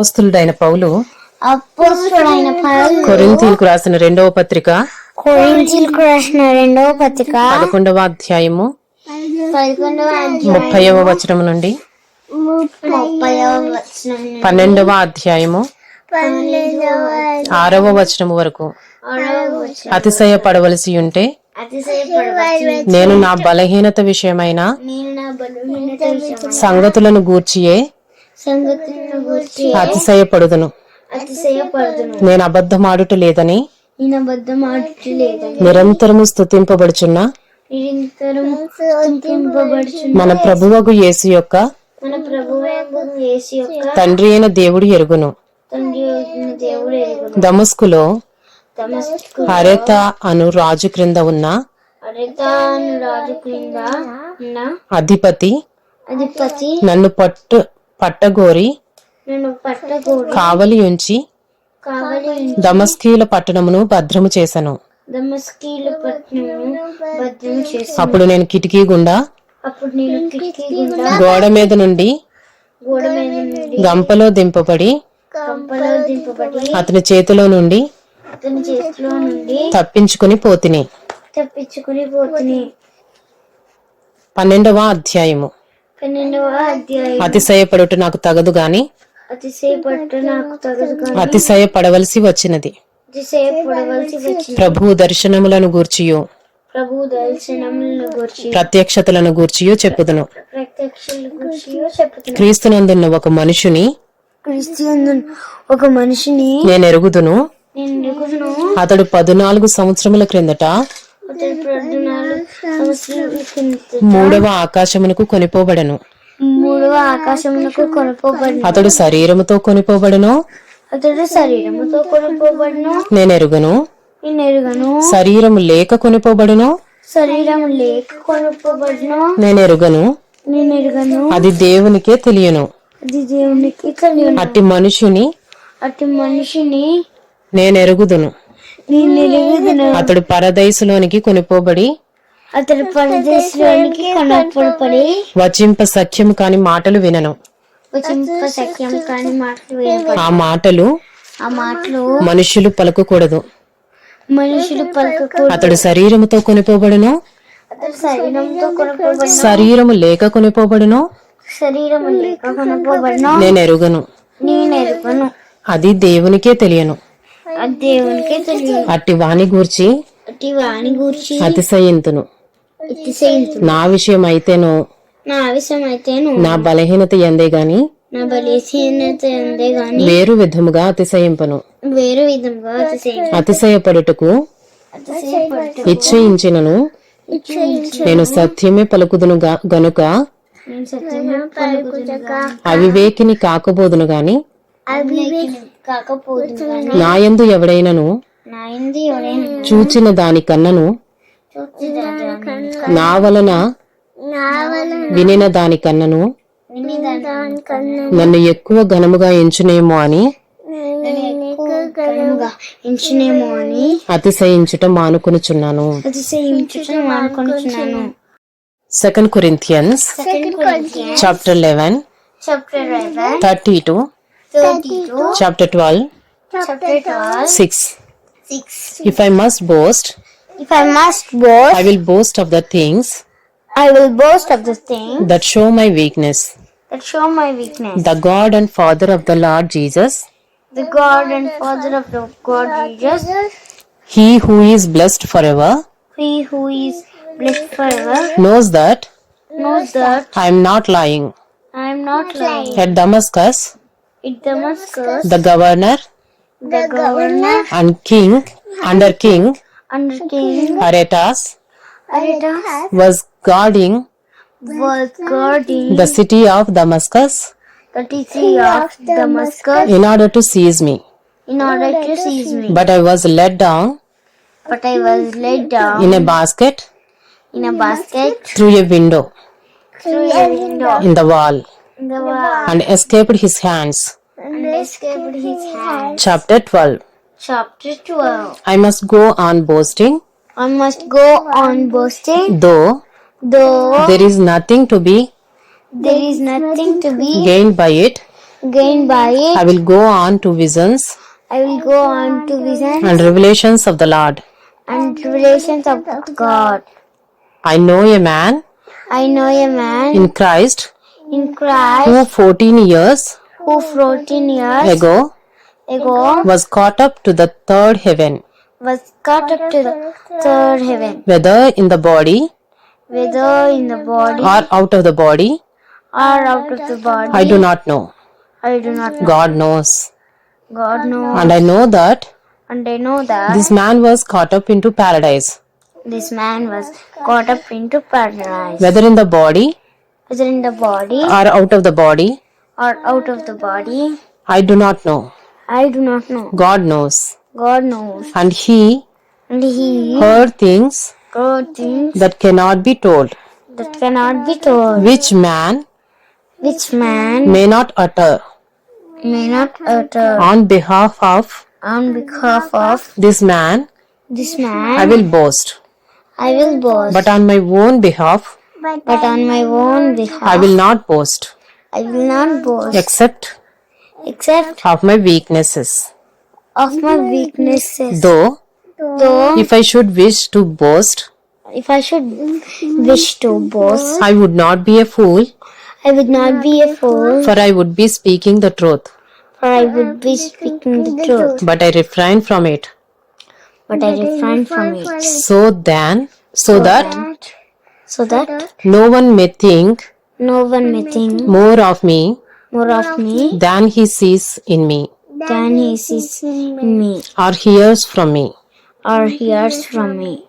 అపోస్తులుడైన పౌలు కొరింథీలకు రాసిన రెండవ పత్రిక కొరింథీయులకు రాసిన రెండవ పత్రిక పదకొండవ అధ్యాయము ముప్పైవ వచనం నుండి పన్నెండవ అధ్యాయము ఆరవ వచనం వరకు అతిశయ పడవలసి ఉంటే నేను నా బలహీనత విషయమైన సంగతులను గూర్చియే అతిశయపడుదును. నేను అబద్ధమాడుట లేదని నేను అబద్ధం ఆడటం లేదని నిరంతరము స్థుతింపబడుచున్న మన ప్రభువగు యేసు యొక్క తండ్రి అయిన దేవుడు ఎరుగును. దమస్కులో హరేత అను రాజు క్రింద ఉన్న అరితాను రాజు క్రింద ఉన్న అధిపతి అధిపతి నన్ను పట్టు పట్టగోరి కావలి ఉంచి దమస్కీల పట్టణమును భద్రము చేసి అప్పుడు నేను కిటికీ గుండా గుండా మీద నుండి గంపలో దింపబడి అతని చేతిలో నుండి తప్పించుకుని పోతిని. పన్నెండవ అధ్యాయము. అతిశయపడుట నాకు తగదు గాని అతిశయపడవలసి వచ్చినది. ప్రభు దర్శనములను గూర్చియు. ప్రభు దర్శనములను గురించి. ప్రత్యక్షతలను గూర్చియు చెప్పుదును. క్రీస్తునందున్న ఒక మనుషుని ఒక మనిషిని నేను ఎరుగుదును. నేను ఎరుగుదును. అతడు పదునాలుగు సంవత్సరముల క్రిందట మూడవ ఆకాశమునకు కొనిపోబడెను. మూడవ ఆకాశమునకు కొనుకోబడిన అతడు శరీరముతో కొనిపోబడెను. అతడు శరీరముతో కొనుకోబడిన నేను ఎరుగును నేను ఎరుగను శరీరము లేక కొనిపోబడెను. శరీరం లేక కొనుకోబడిన నేను ఎరుగను నేను ఎరుగను అది దేవునికే తెలియను. అది దేవునికి తెలియను. అట్టి మనుషుని అటు మనిషిని నేను ఎరుగుదును నేను ఎరుగుదును అతడు పరదైసులోనికి కొనిపోబడి అతడు పరదేశంలోనికి కొనపడపడి వచింప సఖ్యము కాని మాటలు వినను. వచింప సఖ్యం కాని మాటలు వినపడి ఆ మాటలు ఆ మాటలు మనుషులు పలుకకూడదు. మనుషులు పలకకూడదు. అతడు శరీరముతో కొనిపోబడును అతడు శరీరంతో కొనుకోబడిన. శరీరము లేక కొనిపోబడును శరీరం లేక కొనుకోబడిన. నేను ఎరుగను నేను ఎరుగను అది దేవునికే తెలియను. అది దేవునికే తెలియదు. అట్టి వాని గూర్చి అట్టి వాని గూర్చి అతిశయింతును. నా విషయం అయితేనో నా ఆవిషయం అయితేను నా బలహీనత ఎందే గాని నా బలీహీనత ఉందే గాని వేరు విధముగా అతిశయింపను. వేరే అతిశయం అతిశయపడుటకు ఇచ్చయించినను. నేను సత్యమే పలుకుదును గనుక అవివేకిని కాకబోదును గాని నాయందు ఎవడైనను. చూచిన దానికన్నను నా వలన వినిన దానికన్నను నన్ను ఎక్కువ ఘనముగా ఎంచునేమో అని ఘనముగా ఎంచునేమో అని అతిశయించుట మానుకొనుచున్నాను. Second Corinthians second Corinthians chapter eleven chapter 11 thirty to 32 chapter twelve chapter 12 six 6 if I must boast If I must boast, I will boast of the things I will boast of the things that show my weakness. that show my weakness. The God and Father of the Lord Jesus, The God and Father of the God Jesus, He who is blessed forever, He who is blessed forever, knows that knows that I am not lying. I am not lying. At Damascus, At Damascus, the governor the governor and king, under king, under King Aretas Aretas was guarding was guarding the city of Damascus the city of Damascus in order to seize me. in order to seize me. But I was let down But I was laid down in a basket in a basket through a window. through a window in the wall. In the wall. And escaped his hands. and escaped his hand. Chapter 12 Chapter 12 I must go on boasting, I must go on boasting, though though there is nothing to be there is nothing to be gained by it, gained by it. I will go on to visions I will go on to visions and revelations of the Lord. and revelations of God. I know a man I know a man in Christ in Christ who 14 years who 14 years ago ago was caught up to the third heaven, was caught up to the third heaven, whether in the body whether in the body or out of the body, or out of the body. I do not know. I do not know. God knows. God knows. And I know that And I know that this man was caught up into paradise, this man was caught up into paradise, whether in the body whether in the body or out of the body, or out of the body. I do not know. I do not know. God knows. God knows. And he And he heard things heard things that cannot be told, that cannot be told, which man which man may not utter may not utter. on behalf of On behalf of this man, this man, I will boast. I will boast. But on my own behalf, but on my own behalf, I will not boast, I will not boast, except except of my weaknesses. of my weaknesses. Though, Though, if I should wish to boast, if I should wish to boast, I would not be a fool, I would not be a fool, for I would be speaking the truth. for I would be speaking the truth. But I refrain from it. But I refrain from it, So then, so that so that no one may think no one may think more of me more of me? than he sees in me. Than he sees in me. Or hears from me. or hears from me.